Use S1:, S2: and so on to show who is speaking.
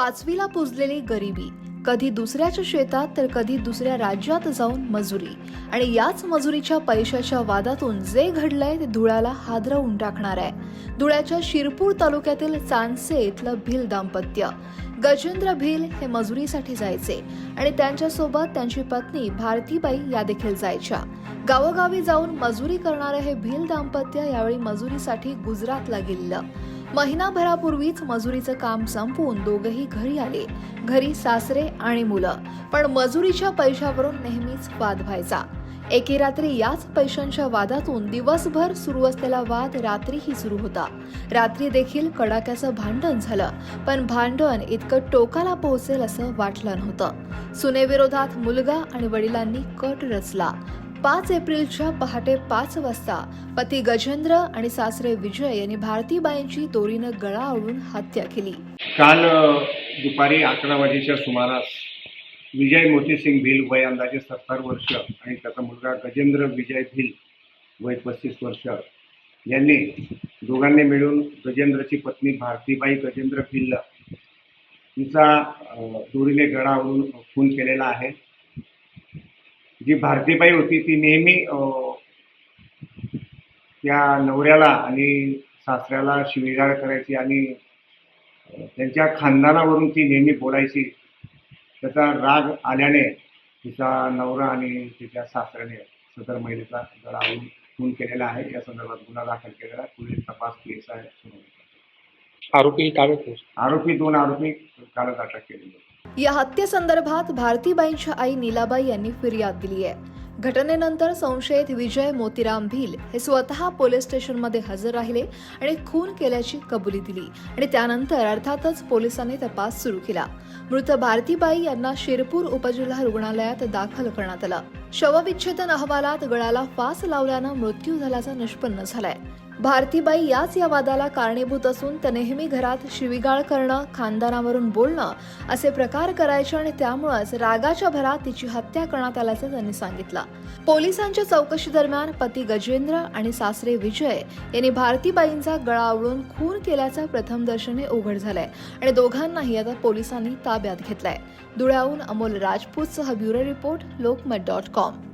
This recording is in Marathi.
S1: पाचवीला पुजलेली गरिबी कधी दुसऱ्याच्या शेतात तर कधी दुसऱ्या राज्यात जाऊन मजुरी. आणि याच मजुरीच्या पैशाच्या वादातून जे घडलंय ते धुळ्याला हादरवून टाकणार आहे. धुळ्याच्या शिरपूर तालुक्यातील चांदसे इथलं भिल दाम्पत्य. गजेंद्र भिल हे मजुरीसाठी जायचे आणि त्यांच्यासोबत त्यांची पत्नी भारतीबाई या देखील जायच्या. गावोगावी जाऊन मजुरी करणारं हे भिल दाम्पत्य यावेळी मजुरीसाठी गुजरातला गेलेलं. महिनाभरापूर्वीच मजुरीचं काम संपवून दोघंही घरी आले. घरी सासरे आणि मुलं. पण मजुरीच्या पैशावरून नेहमीच वाद व्हायचा. एके रात्री याच पैशांच्या वादातून दिवसभर सुरू असलेला वाद रात्रीही सुरू होता. रात्री देखील कडाक्याचं भांडण झालं. पण भांडण इतकं टोकाला पोहोचेल असं वाटलं नव्हतं. सुनेविरोधात मुलगा आणि वडिलांनी कट रचला. पाच एप्रिलच्या पहाटे पाच वाजता पती गजेंद्र आणि सासरे विजय यांनी भारतीबाईंची दोरीनं गळा आवडून हत्या केली.
S2: काल दुपारी अकरा वाजेच्या सुमारास विजय मोतीसिंग भिल वय अंदाजे सत्तर वर्ष आणि त्याचा मुलगा गजेंद्र विजय भिल वय पस्तीस वर्ष यांनी दोघांनी मिळून गजेंद्रची पत्नी भारतीबाई गजेंद्र भिल्ल. तिचा दोरीने गळा आवडून खून केलेला आहे. जी भारतीबाई होती ती नेहमी त्या नवऱ्याला आणि सासऱ्याला शिवीगाळ करायची आणि त्यांच्या खानदानावरून ती नेहमी बोलायची त्याचा राग आल्याने तिचा नवरा आणि तिच्या सासऱ्याने सदर महिलेचा गळा आवळून खून केलेला आहे या संदर्भात गुन्हा दाखल केलेला आहे पुढील तपास केस आहे.
S3: आरोपी.
S2: आरोपी दोन आरोपी कालच अटक केलेले.
S1: या हत्येसंदर्भात भारतीबाईंच्या आई नीलाबाई यांनी फिर्याद दिली आहे. घटनेनंतर संशयित विजय मोतीराम भील हे स्वतः पोलीस स्टेशनमध्ये हजर राहिले आणि खून केल्याची कबुली दिली आणि त्यानंतर अर्थातच पोलिसांनी तपास सुरू केला. मृत भारतीबाई यांना शिरपूर उपजिल्हा रुग्णालयात दाखल करण्यात आलं. शवविच्छेदन अहवालात गळाला फास लावल्यानं मृत्यू झाल्याचं निष्पन्न झालाय. भारतीबाई याच या वादाला कारणीभूत असून त्या नेहमी घरात शिवीगाळ करणं खानदानावरून बोलणं असे प्रकार करायचे आणि त्यामुळेच रागाच्या भरात तिची हत्या करण्यात आल्याचं त्यांनी सांगितलं. पोलिसांच्या चौकशी दरम्यान पती गजेंद्र आणि सासरे विजय यांनी भारतीबाईंचा गळा आवळून खून केल्याचं प्रथमदर्शनी उघड झालंय आणि दोघांनाही आता पोलिसांनी ताब्यात घेतलाय. धुळ्याहून Amol राजपूतसह bureau report Lokmat dot com. com。